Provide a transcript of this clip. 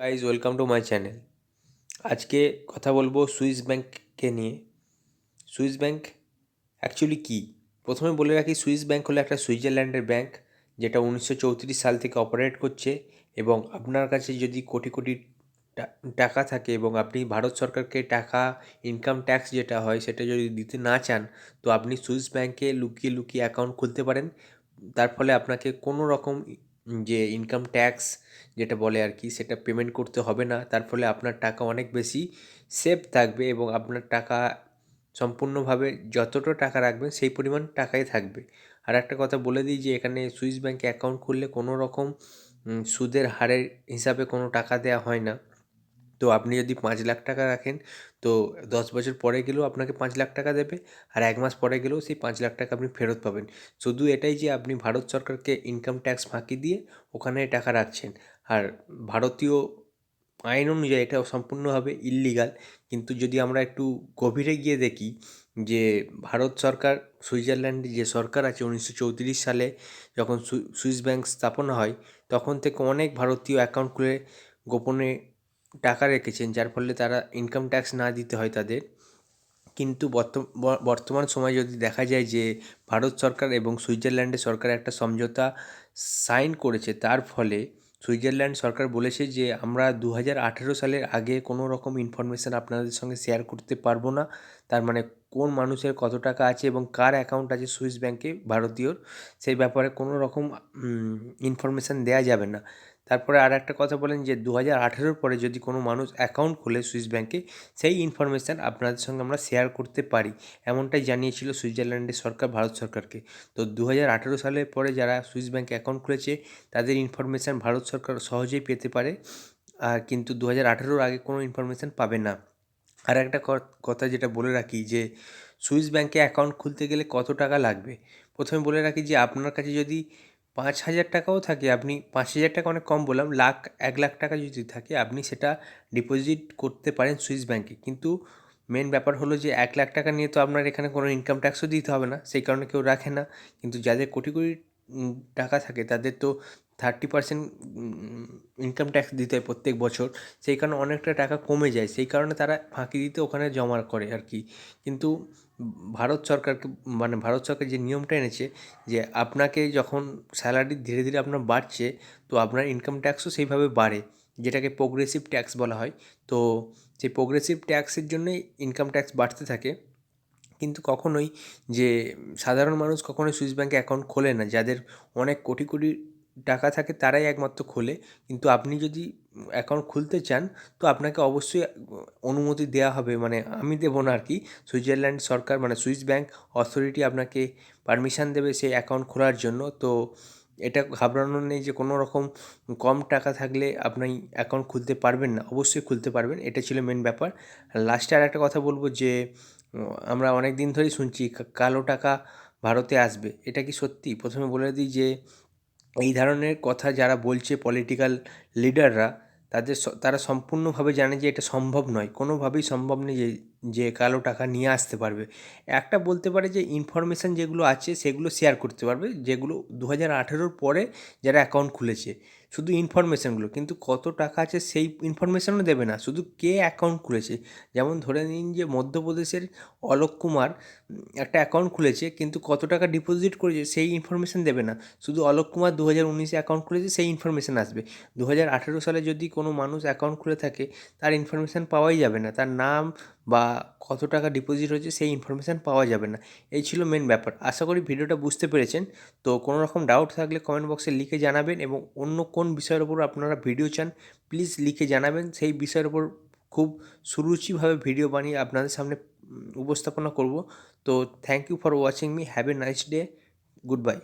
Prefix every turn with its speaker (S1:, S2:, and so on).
S1: Guys welcome to my channel আজকে কথা বলব সুইস ব্যাংককে নিয়ে। সুইস ব্যাংক অ্যাকচুয়ালি কী? প্রথমে বলে রাখি, সুইস ব্যাংক হলো একটা সুইজারল্যান্ডের ব্যাংক যেটা উনিশশো চৌত্রিশ সাল থেকে অপারেট করছে এবং আপনার কাছে যদি কোটি কোটি টাকা থাকে এবং আপনি ভারত সরকারকে টাকা ইনকাম ট্যাক্স যেটা হয় সেটা যদি দিতে না চান, তো আপনি সুইস ব্যাংকে লুকিয়ে লুকিয়ে অ্যাকাউন্ট খুলতে পারেন। তার ফলে আপনাকে কোনো রকম যে ইনকাম ট্যাক্স যেটা বলে আর কি, সেটা পেমেন্ট করতে হবে না। তার ফলে আপনার টাকা অনেক বেশি সেফ থাকবে এবং আপনার টাকা সম্পূর্ণভাবে যতটা টাকা রাখবেন সেই পরিমাণ টাকাই থাকবে। আর একটা কথা বলে দিই যে, এখানে সুইস ব্যাংকে অ্যাকাউন্ট খুললে কোনো রকম সুদের হারের হিসাবে কোনো টাকা দেওয়া হয় না। তো আপনি যদি পাঁচ লাখ টাকা রাখেন তো দশ বছর পরে গেলেও আপনাকে পাঁচ লাখ টাকা দেবে আর এক মাস পরে গেলেও সেই পাঁচ লাখ টাকা আপনি ফেরত পাবেন। শুধু এটাই যে আপনি ভারত সরকারকে ইনকাম ট্যাক্স ফাঁকি দিয়ে ওখানে টাকা রাখছেন। আর ভারতীয় আইন অনুযায়ী এটা সম্পূর্ণভাবে ইল্লিগাল কিন্তু যদি আমরা একটু গভীরে গিয়ে দেখি যে ভারত সরকার, সুইজারল্যান্ডে যে সরকার আছে উনিশশো চৌত্রিশ সালে যখন সুইস ব্যাংক স্থাপনা হয়, তখন থেকে অনেক ভারতীয় অ্যাকাউন্ট খুলে গোপনে টাকা রেখেছেন, যার ফলে তারা ইনকাম ট্যাক্স না দিতে হয় তাদের। কিন্তু বর্ত- বর্তমান সময়ে যদি দেখা যায় যে ভারত সরকার এবং সুইজারল্যান্ডের সরকার একটা সমঝোতা সাইন করেছে, তার ফলে সুইজারল্যান্ড সরকার বলেছে যে, আমরা দু হাজার আঠেরো সালের আগে কোনো রকম ইনফরমেশান আপনাদের সঙ্গে শেয়ার করতে পারব না। তার মানে কোন মানুষের কত টাকা আছে এবং কার অ্যাকাউন্ট আছে সুইস ব্যাংকে ভারতীয়র, সেই ব্যাপারে কোনো রকম ইনফরমেশান দেওয়া যাবে না। তারপরে আর একটা কথা বলেন যে দু হাজার পরে যদি কোনো মানুষ অ্যাকাউন্ট খোলে সুইস ব্যাংকে সেই ইনফরমেশান আপনাদের সঙ্গে আমরা শেয়ার করতে পারি। এমনটাই জানিয়েছিল সুইজারল্যান্ডের সরকার, ভারত সরকারকে। তো দু হাজার আঠেরো সালের পরে যারা সুইস ব্যাংকে অ্যাকাউন্ট খুলেছে, তাদের ইনফরমেশান ভারত সরকার সহজেই পেতে পারে। আর কিন্তু দু হাজার আগে কোনো ইনফরমেশান পাবে না। আর একটা কথা যেটা বলে রাখি যে সুইস ব্যাংকে অ্যাকাউন্ট খুলতে গেলে কত টাকা লাগবে? প্রথমে বলে রাখি যে, আপনার কাছে যদি পাঁচ হাজার টাকাও থাকে। আপনি পাঁচ হাজার টাকা অনেক কম বললাম, লাখ, এক লাখ টাকা যদি থাকে, আপনি সেটা ডিপোজিট করতে পারেন সুইস ব্যাংকে কিন্তু মেন ব্যাপার হলো যে, এক লাখ টাকা নিয়ে তো আপনার এখানে কোনো ইনকাম ট্যাক্সও দিতে হবে না, সেই কারণে কেউ রাখে না। কিন্তু যাদের কোটি কোটি টাকা থাকে, তাদের তো থার্টি পার্সেন্ট ইনকাম ট্যাক্স দিতে হয় প্রত্যেক বছর। সেই কারণে অনেকটা টাকা কমে যায়, সেই কারণে তারা ফাঁকি দিতে ওখানে জমা করে আর কি। কিন্তু ভারত সরকারকে মানে ভারত সরকার যে নিয়মটা এনেছে যে আপনাকে যখন স্যালারি ধীরে ধীরে আপনার বাড়ছে, তো আপনার ইনকাম ট্যাক্সও সেইভাবে বাড়ে, যেটাকে প্রোগ্রেসিভ ট্যাক্স বলা হয়। তো সেই প্রোগ্রেসিভ ট্যাক্সের জন্যই ইনকাম ট্যাক্স বাড়তে থাকে, কিন্তু কখনোই যে সাধারণ মানুষ কখনোই সুইস ব্যাঙ্কে অ্যাকাউন্ট খোলে না, যাদের অনেক কোটি কোটি টাকা থাকে তারাই একমাত্র খোলে। কিন্তু আপনি যদি অ্যাকাউন্ট খুলতে চান, তো আপনাকে অবশ্যই অনুমতি দেওয়া হবে। মানে আমি দেবো না আর কি সুইজারল্যান্ড সরকার মানে সুইস ব্যাংক অথরিটি আপনাকে পারমিশন দেবে সেই অ্যাকাউন্ট খোলার জন্য। তো এটা ঘাবড়ানোর নেই যে কোনো রকম কম টাকা থাকলে আপনি অ্যাকাউন্ট খুলতে পারবেন না। অবশ্যই খুলতে পারবেন। এটা ছিল মেন ব্যাপার। লাস্টে আর একটা কথা বলব যে, আমরা অনেক দিন ধরেই শুনছি কালো টাকা ভারতে আসবে। এটা কি সত্যি? প্রথমে বলে দিই যে এই ধরনের কথা যারা বলছে পলিটিক্যাল লিডাররা তাদের তারা সম্পূর্ণভাবে জানে যে এটা সম্ভব নয়। কোনোভাবেই সম্ভব নয় যে যে কালো টাকা নিয়ে আসতে পারবে। একটা বলতে পারে যে ইনফরমেশান যেগুলো আছে সেগুলো শেয়ার করতে পারবে, যেগুলো দু হাজার আঠেরোর পরে যারা অ্যাকাউন্ট খুলেছে। শুধু ইনফরমেশানগুলো কিন্তু কত টাকা আছে সেই ইনফরমেশানও দেবে না। শুধু কে অ্যাকাউন্ট খুলেছে? যেমন ধরে নিন যে মধ্যপ্রদেশের অলোক কুমার একটা অ্যাকাউন্ট খুলেছে, কিন্তু কত টাকা ডিপোজিট করেছে সেই ইনফরমেশান দেবে না। শুধু অলোক কুমার দু হাজার উনিশে অ্যাকাউন্ট খুলেছে, সেই ইনফরমেশান আসবে। দু হাজার আঠেরো সালে যদি কোনো মানুষ অ্যাকাউন্ট খুলে থাকে, তার ইনফরমেশান পাওয়াই যাবে না। তার নাম বা কত টাকা ডিপোজিট হয়েছে সেই ইনফরমেশান পাওয়া যাবে না। এই ছিল মেন ব্যাপার। আশা করি ভিডিওটা বুঝতে পেরেছেন। তো কোনো রকম ডাউট থাকলে কমেন্ট বক্সে লিখে জানাবেন এবং অন্য কোন বিষয়ের ওপর আপনারা ভিডিও চান প্লিজ লিখে জানাবেন। সেই বিষয়ের ওপর খুব সুরুচিভাবে ভিডিও বানিয়ে আপনাদের সামনে উপস্থাপনা করব। তো thank you for watching me have a nice day goodbye